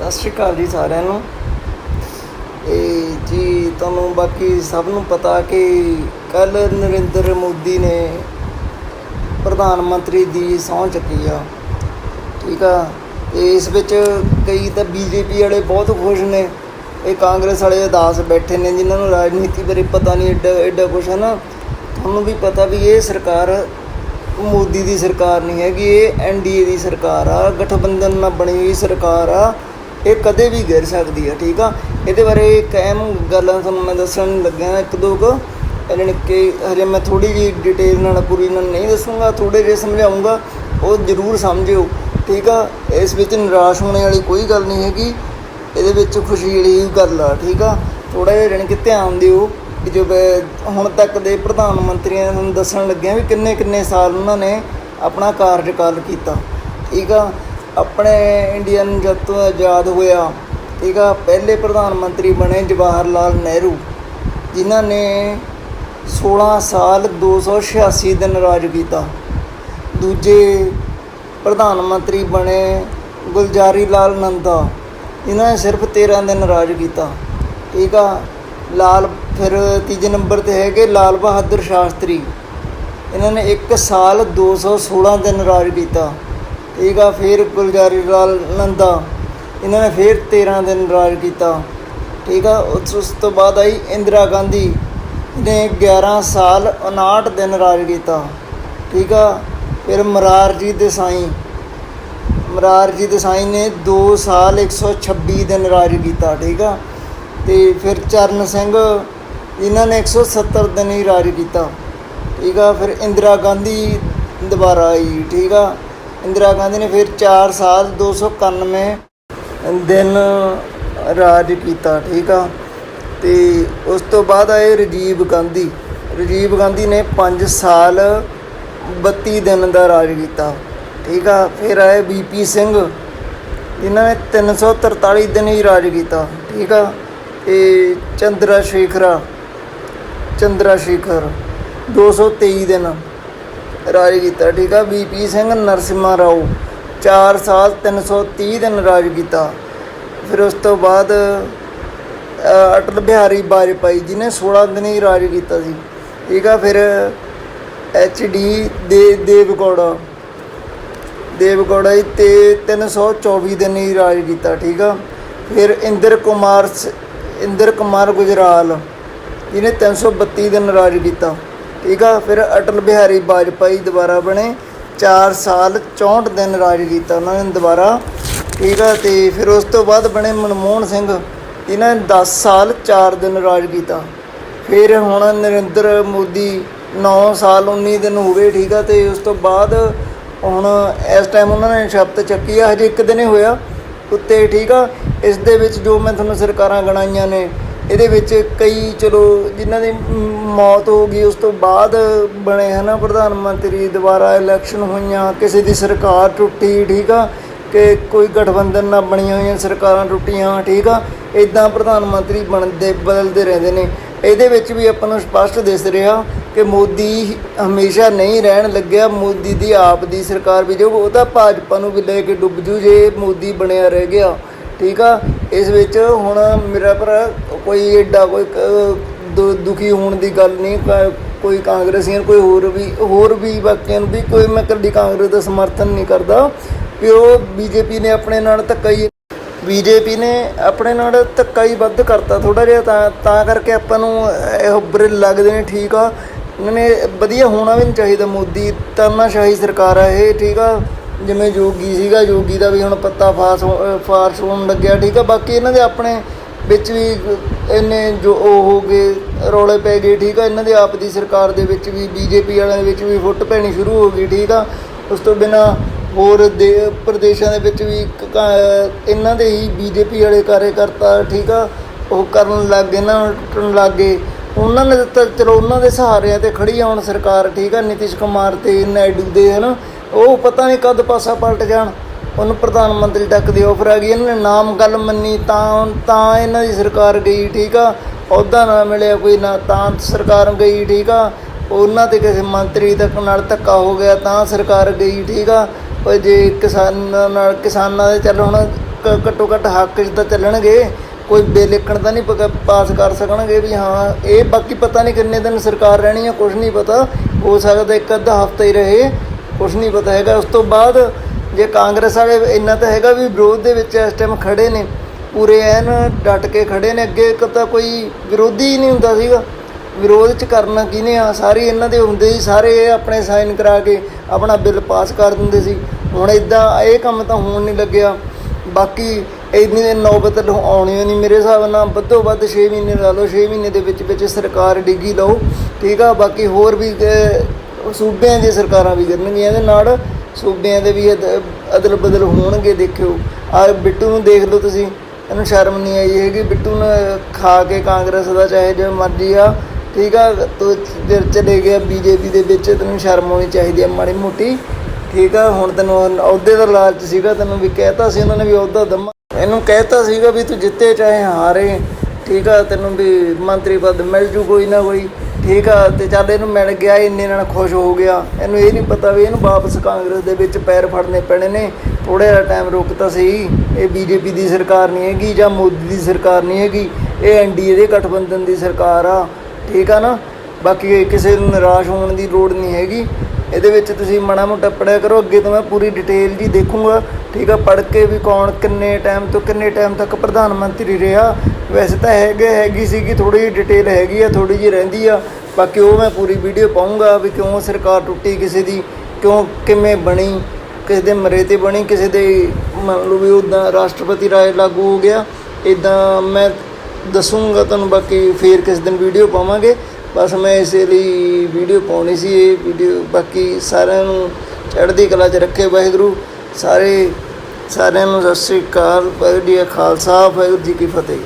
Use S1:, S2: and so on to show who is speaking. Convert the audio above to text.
S1: ਸਤਿ ਸ਼੍ਰੀ ਅਕਾਲ ਜੀ ਸਾਰਿਆਂ ਨੂੰ। ਇਹ ਜੀ, ਤੁਹਾਨੂੰ ਬਾਕੀ ਸਭ ਨੂੰ ਪਤਾ ਕਿ ਕੱਲ ਨਰਿੰਦਰ ਮੋਦੀ ਨੇ ਪ੍ਰਧਾਨ ਮੰਤਰੀ ਦੀ ਸਹੁੰ ਚੱਕੀ ਆ। ਠੀਕ ਆ? ਤੇ ਇਸ ਵਿੱਚ ਕਈ ਤਾਂ ਬੀਜੇਪੀ ਵਾਲੇ ਬਹੁਤ ਖੁਸ਼ ਨੇ। ਇਹ ਕਾਂਗਰਸ ਵਾਲੇ ਉਦਾਸ ਬੈਠੇ ਨੇ, ਜਿਨ੍ਹਾਂ ਨੂੰ ਰਾਜਨੀਤੀ ਬਾਰੇ ਪਤਾ ਨਹੀਂ ਐਡਾ ਐਡਾ ਕੁਛ ਹੈ ਨਾ। ਤੁਹਾਨੂੰ ਵੀ ਪਤਾ ਵੀ ਇਹ ਸਰਕਾਰ, ਮੋਦੀ ਦੀ ਸਰਕਾਰ ਨਹੀਂ ਹੈਗੀ, ਇਹ ਐਨਡੀਏ ਦੀ ਸਰਕਾਰ ਆ। ਗਠਬੰਧਨ ਨਾਲ ਬਣੀ ਹੋਈ ਸਰਕਾਰ ਆ। ਇਹ ਕਦੇ ਵੀ ਗਿਰ ਸਕਦੀ ਆ, ਠੀਕ ਆ? ਇਹਦੇ ਬਾਰੇ ਕਾਇਮ ਗੱਲਾਂ ਤੁਹਾਨੂੰ ਮੈਂ ਦੱਸਣ ਲੱਗਿਆ ਇੱਕ ਦੋ ਕੁ। ਇਹਨਾਂ ਕਿ ਹਜੇ ਮੈਂ ਥੋੜੀ ਜੀ ਡਿਟੇਲ ਨਾਲ ਪੂਰੀ ਨਾਲ ਨਹੀਂ ਦੱਸੂਗਾ ਥੋੜੇ ਜਿਹੇ ਸਮਝਾਉਂਗਾ, ਉਹ ਜ਼ਰੂਰ ਸਮਝਿਓ, ਠੀਕ ਆ? ਇਸ ਵਿੱਚ ਨਿਰਾਸ਼ ਹੋਣੇ ਵਾਲੀ ਕੋਈ ਗੱਲ ਨਹੀਂ ਹੈਗੀ। ਇਹਦੇ ਵਿੱਚ ਖੁਸ਼ੀ ਵਾਲੀ ਗੱਲ ਆ, ਠੀਕ ਆ? ਥੋੜਾ ਜਿਹਾ ਜਾਣੀ ਕਿ ਧਿਆਨ ਦਿਓ ਕਿ ਜੋ ਹੁਣ ਤੱਕ ਦੇ ਪ੍ਰਧਾਨ ਮੰਤਰੀਆਂ ਤੁਹਾਨੂੰ ਦੱਸਣ ਲੱਗਿਆ ਵੀ ਕਿੰਨੇ ਕਿੰਨੇ ਸਾਲ ਉਹਨਾਂ ਨੇ ਆਪਣਾ ਕਾਰਜਕਾਲ ਕੀਤਾ, ਠੀਕ ਆ? ਆਪਣੇ ਇੰਡੀਅਨ ਜਦ ਤੋਂ ਆਜ਼ਾਦ ਹੋਇਆ ਠੀਕ ਆ ਪਹਿਲੇ ਪ੍ਰਧਾਨ ਮੰਤਰੀ ਬਣੇ ਜਵਾਹਰ ਲਾਲ ਨਹਿਰੂ, ਜਿਨ੍ਹਾਂ ਨੇ 16 ਸਾਲ 286 ਦਿਨ ਰਾਜ ਕੀਤਾ। ਦੂਜੇ ਪ੍ਰਧਾਨ ਮੰਤਰੀ ਬਣੇ ਗੁਲਜ਼ਾਰੀ ਲਾਲ ਨੰਦਾ ਇਹਨਾਂ ਨੇ ਸਿਰਫ 13 ਦਿਨ ਰਾਜ ਕੀਤਾ। ਠੀਕ ਆ, ਲਾਲ ਫਿਰ ਤੀਜੇ ਨੰਬਰ ਤੇ ਹੈਗੇ ਲਾਲ ਬਹਾਦਰ ਸ਼ਾਸਤਰੀ। ਇਹਨਾਂ ਨੇ 1 ਸਾਲ 216 ਦਿਨ ਰਾਜ ਕੀਤਾ। ਠੀਕ ਆ, ਫਿਰ ਗੁਲਜ਼ਾਰੀ ਲਾਲ ਨੰਦਾ। ਇਹਨਾਂ ਨੇ ਫਿਰ 13 ਦਿਨ ਰਾਜ ਕੀਤਾ। ਠੀਕ ਆ, ਉਸ ਉਸ ਤੋਂ ਬਾਅਦ ਆਈ ਇੰਦਰਾ ਗਾਂਧੀ ਨੇ 11 ਸਾਲ 59 ਦਿਨ ਰਾਜ ਕੀਤਾ। ਠੀਕ ਆ, ਫਿਰ ਮਰਾਰਜੀ ਦੇਸਾਈ। ਮਰਾਰਜੀ ਦੇਸਾਈ ਨੇ 2 ਸਾਲ 126 ਦਿਨ ਰਾਜ ਕੀਤਾ, ਠੀਕ ਆ। ਤੇ ਫਿਰ ਚਰਨ ਸਿੰਘ, ਇਹਨਾਂ ਨੇ 170 ਦਿਨ ਹੀ ਰਾਜ ਕੀਤਾ। ਠੀਕ ਆ, ਫਿਰ ਇੰਦਰਾ ਗਾਂਧੀ ਦੁਬਾਰਾ ਆਈ, ਠੀਕ ਆ। ਇੰਦਰਾ ਗਾਂਧੀ ਨੇ ਫਿਰ 4 ਸਾਲ 291 ਦਿਨ ਰਾਜ ਕੀਤਾ, ਠੀਕ ਆ। ਤੇ ਉਸ ਤੋਂ ਬਾਅਦ ਆਏ ਰਾਜੀਵ ਗਾਂਧੀ। ਰਾਜੀਵ ਗਾਂਧੀ ਨੇ 5 ਸਾਲ 32 ਦਿਨ ਦਾ ਰਾਜ ਕੀਤਾ, ਠੀਕ ਆ। ਫਿਰ ਆਏ ਬੀਪੀ ਸਿੰਘ, ਜਿਨ੍ਹਾਂ ਨੇ 343 ਦਿਨ ਹੀ ਰਾਜ ਕੀਤਾ, ਠੀਕ ਆ। ਤੇ ਚੰਦਰਾ ਸ਼ੇਖਰਾ, ਚੰਦਰਾ ਸ਼ੇਖਰ 223 ਦਿਨ। ਰਾਜ ਕੀਤਾ, ਠੀਕ ਆ? ਬੀਪੀ ਸਿੰਘ ਨਰਸਿਮਾ ਰਾਓ 4 ਸਾਲ 330 ਦਿਨ ਰਾਜ ਕੀਤਾ। ਫਿਰ ਉਸ ਤੋਂ ਬਾਅਦ ਅਟਲ ਬਿਹਾਰੀ ਵਾਜਪਾਈ ਜੀ ਨੇ 16 ਦਿਨ ਹੀ ਰਾਜ ਕੀਤਾ ਸੀ। ਠੀਕ ਆ? ਫਿਰ ਐਚ ਡੀ ਦੇ, ਦੇਵਗੌੜਾ ਦੇਵਗੌੜਾ ਜੀ ਤੇ 324 ਦਿਨ ਹੀ ਰਾਜ ਕੀਤਾ, ਠੀਕ ਆ? ਫਿਰ ਇੰਦਰ ਕੁਮਾਰ ਸ- ਇੰਦਰ ਕੁਮਾਰ ਗੁਜਰਾਲ, ਜਿਹਨੇ 332 ਦਿਨ ਰਾਜ ਕੀਤਾ। ਠੀਕ ਆ, ਫਿਰ ਅਟਲ ਬਿਹਾਰੀ ਵਾਜਪਾਈ ਦੁਬਾਰਾ ਬਣੇ। 4 ਸਾਲ 64 ਦਿਨ ਰਾਜ ਕੀਤਾ ਉਹਨਾਂ ਨੇ ਦੁਬਾਰਾ। ਠੀਕ ਆ, ਤੇ ਫਿਰ ਉਸ ਤੋਂ ਬਾਅਦ ਬਣੇ ਮਨਮੋਹਨ ਸਿੰਘ। ਇਹਨਾਂ ਨੇ 10 ਸਾਲ 4 ਦਿਨ ਰਾਜ ਕੀਤਾ। ਫਿਰ ਹੁਣ ਨਰਿੰਦਰ ਮੋਦੀ 9 ਸਾਲ 19 ਦਿਨ ਹੋ ਗਏ, ਠੀਕ ਆ, ਤੇ ਉਸ ਤੋਂ ਬਾਅਦ ਹੁਣ ਇਸ ਟਾਈਮ ਉਹਨਾਂ ਨੇ ਸ਼ਬਦ ਚੱਕੀ ਆ, ਹਜੇ ਇੱਕ ਦਿਨ ਹੀ ਹੋਇਆ ਉੱਤੇ, ਠੀਕ ਆ। ਇਸ ਦੇ ਵਿੱਚ ਜੋ ਮੈਂ ਤੁਹਾਨੂੰ ਸਰਕਾਰਾਂ ਗਣਾਈਆਂ ਨੇ ਇਹਦੇ ਵਿੱਚ ਕਈ, ਚਲੋ, ਜਿਨ੍ਹਾਂ ਦੀ ਮੌਤ ਹੋ ਗਈ, ਉਸ ਤੋਂ ਬਾਅਦ ਬਣੇ ਹਨਾ ਪ੍ਰਧਾਨ ਮੰਤਰੀ, ਦੁਬਾਰਾ ਇਲੈਕਸ਼ਨ ਹੋਈਆਂ, ਕਿਸੇ ਦੀ ਸਰਕਾਰ ਟੁੱਟੀ, ਠੀਕ ਆ? ਕਿ ਕੋਈ ਗਠਬੰਧਨ ਨਾਲ ਬਣੀਆਂ ਹੋਈਆਂ ਸਰਕਾਰਾਂ ਟੁੱਟੀਆਂ, ਠੀਕ ਆ? ਇਦਾਂ ਪ੍ਰਧਾਨ ਮੰਤਰੀ ਬਣਦੇ, ਬਦਲਦੇ ਰਹਿੰਦੇ ਨੇ। ਇਹਦੇ ਵਿੱਚ ਵੀ ਆਪਾਂ ਨੂੰ ਸਪਸ਼ਟ ਦਿਸ ਰਿਹਾ ਕਿ ਮੋਦੀ ਹਮੇਸ਼ਾ ਨਹੀਂ ਰਹਿਣ ਲੱਗਿਆ। ਮੋਦੀ ਦੀ ਆਪ ਦੀ ਸਰਕਾਰ ਵੀ ਜੋ, ਉਹ ਤਾਂ ਭਾਜਪਾ ਨੂੰ ਵੀ ਲੈ ਕੇ ਡੁੱਬ ਜੂ ਜੇ ਮੋਦੀ ਬਣਿਆ ਰਹਿ ਗਿਆ, ਠੀਕ ਆ? ਇਸ ਵਿੱਚ ਹੁਣ ਮੇਰਾ ਭਰਾ ਕੋਈ ਏਡਾ ਕੋਈ ਦੁ- ਦੁਖੀ ਹੋਣ ਦੀ ਗੱਲ ਨਹੀਂ ਕੋਈ ਕਾਂਗਰਸੀਆਂ, ਕੋਈ ਹੋਰ ਵੀ ਹੋਰ ਵੀ ਬਾਕੀਆਂ ਨੂੰ ਵੀ ਕੋਈ ਮੈਂ ਇਕੱਲੀ ਕਾਂਗਰਸ ਦਾ ਸਮਰਥਨ ਨਹੀਂ ਕਰਦਾ। ਕਿ ਉਹ ਬੀਜੇਪੀ ਨੇ ਆਪਣੇ ਨਾਲ ਧੱਕਾ ਹੀ, ਬੀਜੇਪੀ ਨੇ ਆਪਣੇ ਨਾਲ ਧੱਕਾ ਹੀ ਵੱਧ ਕਰਤਾ ਥੋੜਾ ਜਿਹਾ ਤਾਂ ਤਾਂ ਕਰਕੇ ਆਪਾਂ ਨੂੰ ਇਹ ਬੁਰੇ ਲੱਗਦੇ ਨੇ, ਠੀਕ ਆ। ਇਹਨਾਂ ਨੇ ਵਧੀਆ ਹੋਣਾ ਵੀ ਨਹੀਂ ਚਾਹੀਦਾ ਮੋਦੀ, ਤਾਨਾਸ਼ਾਹੀ ਸਰਕਾਰ ਆ ਇਹ, ਠੀਕ ਆ। ਜਿਵੇਂ ਜੋਗੀ ਸੀਗਾ, ਜੋਗੀ ਦਾ ਵੀ ਹੁਣ ਪੱਤਾ ਫਾਸ ਹੋ- ਫਾਰਸ ਹੋਣ ਲੱਗਿਆ, ਠੀਕ ਆ? ਬਾਕੀ ਇਹਨਾਂ ਦੇ ਆਪਣੇ ਵਿੱਚ ਵੀ ਇਹਨੇ ਜੋ ਉਹ ਹੋ ਗਏ, ਰੌਲੇ ਪੈ ਗਏ, ਠੀਕ ਆ? ਇਹਨਾਂ ਦੇ ਆਪ ਦੀ ਸਰਕਾਰ ਦੇ ਵਿੱਚ ਵੀ, ਬੀਜੇਪੀ ਵਾਲਿਆਂ ਦੇ ਵਿੱਚ ਵੀ ਫੁੱਟ ਪੈਣੀ ਸ਼ੁਰੂ ਹੋ ਗਈ, ਠੀਕ ਆ? ਉਸ ਤੋਂ ਬਿਨਾ ਹੋਰ ਦੇ ਪ੍ਰਦੇਸ਼ਾਂ ਦੇ ਵਿੱਚ ਵੀ ਇਹਨਾਂ ਦੇ ਹੀ ਬੀਜੇਪੀ ਵਾਲੇ ਕਾਰਜਕਰਤਾ, ਠੀਕ ਆ? ਉਹ ਕਰਨ ਲੱਗ ਗਏ ਨਾ ਟੁੱਟਣ ਲੱਗ ਗਏ। ਉਹਨਾਂ ਨੇ ਤਾਂ ਚਲੋ, ਉਹਨਾਂ ਦੇ ਸਹਾਰਿਆਂ ਤੇ ਖੜੀ ਆਉਣ ਸਰਕਾਰ, ਠੀਕ ਆ? ਨਿਤਿਸ਼ ਕੁਮਾਰ ਤੇ, ਨਾਇਡੂ ਦੇ, ਹਨ? ਉਹ ਪਤਾ ਨਹੀਂ ਕਦ ਪਾਸਾ ਪਲਟ ਜਾਣ। ਉਹਨੂੰ ਪ੍ਰਧਾਨ ਮੰਤਰੀ ਤੱਕ ਦੀ ਆਫਰ ਆ ਗਈ ਇਹਨਾਂ ਨੇ ਨਾਮ ਗੱਲ ਮੰਨੀ, ਤਾਂ ਤਾਂ ਇਹਨਾਂ ਦੀ ਸਰਕਾਰ ਗਈ, ਠੀਕ ਆ। ਅਹੁਦਾ ਨਾ ਮਿਲਿਆ ਕੋਈ ਨਾ, ਤਾਂ ਸਰਕਾਰ ਗਈ, ਠੀਕ ਆ। ਉਹਨਾਂ ਤੇ ਕਿਸੇ ਮੰਤਰੀ ਤੱਕ ਨਾਲ ਧੱਕਾ ਹੋ ਗਿਆ, ਤਾਂ ਸਰਕਾਰ ਗਈ, ਠੀਕ ਆ। ਪਰ ਜੇ ਕਿਸਾਨਾਂ ਨਾਲ, ਕਿਸਾਨਾਂ ਦੇ ਚੱਲ ਹੁਣ ਹੱਕ ਘੱਟੋ ਘੱਟ ਹੱਕ 'ਚ ਤਾਂ ਚੱਲਣਗੇ। ਕੋਈ ਬੇਲਿਖਣ ਤਾਂ ਨਹੀਂ ਪਕ- ਪਾਸ ਕਰ ਸਕਣਗੇ ਵੀ ਹਾਂ, ਇਹ ਬਾਕੀ ਪਤਾ ਨਹੀਂ ਕਿੰਨੇ ਦਿਨ ਸਰਕਾਰ ਰਹਿਣੀ ਆ ਕੁਝ ਨਹੀਂ ਪਤਾ। ਹੋ ਸਕਦਾ ਇੱਕ ਅੱਧਾ ਹਫ਼ਤਾ ਹੀ ਰਹੇ। ਕੁਝ ਨਹੀਂ ਪਤਾ ਹੈਗਾ। ਉਸ ਤੋਂ ਬਾਅਦ ਜੇ ਕਾਂਗਰਸ ਵਾਲੇ ਇੰਨਾ ਤਾਂ ਹੈਗਾ ਵੀ ਵਿਰੋਧ ਦੇ ਵਿੱਚ ਇਸ ਟਾਈਮ ਖੜੇ ਨੇ। ਪੂਰੇ ਐਨ ਡਟ ਕੇ ਖੜੇ ਨੇ। ਅੱਗੇ ਇੱਕ ਤਾਂ ਕੋਈ ਵਿਰੋਧੀ ਨਹੀਂ ਹੁੰਦਾ ਸੀਗਾ। ਵਿਰੋਧ ਚ ਕਰਨਾ ਕਿਹਨੇ ਆ? ਸਾਰੇ ਇਹਨਾਂ ਦੇ ਹੁੰਦੇ ਸੀ। ਸਾਰੇ ਇਹ ਆਪਣੇ ਸਾਈਨ ਕਰਾ ਕੇ ਆਪਣਾ ਬਿੱਲ ਪਾਸ ਕਰ ਦਿੰਦੇ ਸੀ। ਹੁਣ ਇਦਾਂ ਇਹ ਕੰਮ ਤਾਂ ਹੋਣ ਨਹੀਂ ਲੱਗਿਆ। ਬਾਕੀ ਇੰਨੀ ਦੇ ਨੌਬਤ ਆਉਣੀ ਨਹੀਂ। ਮੇਰੇ ਹਿਸਾਬ ਨਾਲ ਵੱਧੋ ਵੱਧ 6 ਮਹੀਨੇ ਲਾ ਲਓ। 6 ਮਹੀਨੇ ਦੇ ਵਿੱਚ ਵਿੱਚ ਸਰਕਾਰ ਡਿੱਗੀ ਲਓ। ਠੀਕ ਆ। ਬਾਕੀ ਹੋਰ ਵੀ ਅਹ, ਸੂਬਿਆਂ ਦੀਆਂ ਸਰਕਾਰਾਂ ਵੀ ਕਰਨਗੀਆਂ ਇਹਦੇ ਨਾਲ ਸੂਬਿਆਂ ਦੇ ਵੀ ਅਦ- ਅਦਲ ਬਦਲ ਹੋਣਗੇ ਦੇਖਿਓ। ਆ ਬਿੱਟੂ ਨੂੰ ਦੇਖ ਲਓ ਤੁਸੀਂ ਇਹਨੂੰ ਸ਼ਰਮ ਨਹੀਂ ਆਈ ਹੈਗੀ। ਬਿੱਟੂ ਨੇ ਖਾ ਕੇ ਕਾਂਗਰਸ ਦਾ ਚਾਹੇ ਜੋ ਮਰਜ਼ੀ ਆ ਠੀਕ ਆ ਤੂੰ ਫਿਰ ਚਲੇ ਗਿਆ ਬੀਜੇਪੀ ਦੇ ਵਿੱਚ ਤੈਨੂੰ ਸ਼ਰਮ ਆਉਣੀ ਚਾਹੀਦੀ ਆ ਮਾੜੀ ਮੋਟੀ ਠੀਕ ਆ? ਹੁਣ ਤੈਨੂੰ ਅਹੁਦੇ ਦਾ ਲਾਲਚ ਸੀਗਾ ਤੈਨੂੰ ਵੀ ਕਹਿਤਾ ਸੀ ਉਹਨਾਂ ਨੇ ਵੀ ਅਹੁਦਾ ਦਮਾ ਇਹਨੂੰ ਕਹਿਤਾ ਸੀਗਾ ਵੀ ਤੂੰ ਜਿੱਤੇ ਚਾਹੇ ਹਾਰੇ ਠੀਕ ਆ? ਤੈਨੂੰ ਵੀ ਮੰਤਰੀ ਪਦ ਮਿਲ ਜੂ ਕੋਈ ਨਾ ਕੋਈ। ਠੀਕ ਆ, ਤੇ ਚੱਲ ਇਹਨੂੰ ਮਿਲ ਗਿਆ, ਇੰਨੇ ਨਾਲ ਖੁਸ਼ ਹੋ ਗਿਆ। ਇਹਨੂੰ ਇਹ ਨਹੀਂ ਪਤਾ ਵੀ ਇਹਨੂੰ ਵਾਪਸ ਕਾਂਗਰਸ ਦੇ ਵਿੱਚ ਪੈਰ ਫੜਨੇ ਪੈਣੇ ਨੇ। ਥੋੜਾ ਜਿਹਾ ਟਾਈਮ ਰੁਕ ਤਾਂ ਸਹੀ ਇਹ ਬੀਜੇਪੀ ਦੀ ਸਰਕਾਰ ਨਹੀਂ ਹੈਗੀ ਜਾਂ ਮੋਦੀ ਦੀ ਸਰਕਾਰ ਨਹੀਂ ਹੈਗੀ। ਇਹ ਐਨਡੀਏ ਦੇ ਗਠਬੰਧਨ ਦੀ ਸਰਕਾਰ ਆ। ਠੀਕ ਆ ਨਾ? ਬਾਕੀ ਕਿਸੇ ਨੂੰ ਨਿਰਾਸ਼ ਹੋਣ ਦੀ ਲੋੜ ਨਹੀਂ ਹੈਗੀ। ਇਹਦੇ ਵਿੱਚ ਤੁਸੀਂ ਮਾੜਾ ਮੋਟਾ ਪੜਿਆ ਕਰੋ। ਅੱਗੇ ਤੋਂ ਮੈਂ ਪੂਰੀ ਡਿਟੇਲ ਜੀ ਦੇਖੂੰਗਾ। ਠੀਕ ਆ, ਪੜ੍ਹ ਕੇ ਵੀ ਕੌਣ ਕਿੰਨੇ ਟਾਈਮ ਤੋਂ ਕਿੰਨੇ ਟਾਈਮ ਤੱਕ ਪ੍ਰਧਾਨ ਮੰਤਰੀ ਰਿਹਾ। ਵੈਸੇ ਤਾਂ ਹੈਗੇ, ਹੈਗੀ ਸੀ ਕਿ ਥੋੜੀ ਜਿਹੀ ਡਿਟੇਲ ਹੈਗੀ ਆ ਥੋੜੀ ਜਿਹੀ ਰਹਿੰਦੀ ਆ। ਬਾਕੀ ਉਹ ਮੈਂ ਪੂਰੀ ਵੀਡੀਓ ਪਾਉਂਗਾ ਵੀ ਕਿਉਂ ਸਰਕਾਰ ਟੁੱਟੀ ਕਿਸੇ ਦੀ, ਕਿਉਂ ਕਿਵੇਂ ਬਣੀ, ਕਿਸੇ ਦੇ ਮਰੇ ਤੇ ਬਣੀ, ਕਿਸੇ ਦੇ ਮੰਨ ਲਓ ਵੀ ਉਦਾਂ ਰਾਸ਼ਟਰਪਤੀ ਰਾਏ ਲਾਗੂ ਹੋ ਗਿਆ। ਇਦਾਂ ਮੈਂ ਦੱਸੂਗਾ ਤੁਹਾਨੂੰ, ਬਾਕੀ ਫੇਰ ਕਿਸ ਦਿਨ ਵੀਡੀਓ ਪਾਵਾਂਗੇ। ਬਸ ਮੈਂ ਇਸੇ ਲਈ ਵੀਡੀਓ ਪਾਉਣੀ ਸੀ ਇਹ ਵੀਡੀਓ ਬਾਕੀ ਸਾਰਿਆਂ ਨੂੰ ਚੜ੍ਹਦੀ ਕਲਾ 'ਚ ਰੱਖੇ ਵਾਹਿਗੁਰੂ। ਸਾਰੇ ਸਾਰਿਆਂ ਨੂੰ ਸਤਿ ਸ੍ਰੀ ਅਕਾਲ ਵਾਹਿਗੁਰੂ ਜੀ ਕਾ ਖਾਲਸਾ ਵਾਹਿਗੁਰੂ ਜੀ ਕੀ ਫਤਿਹ।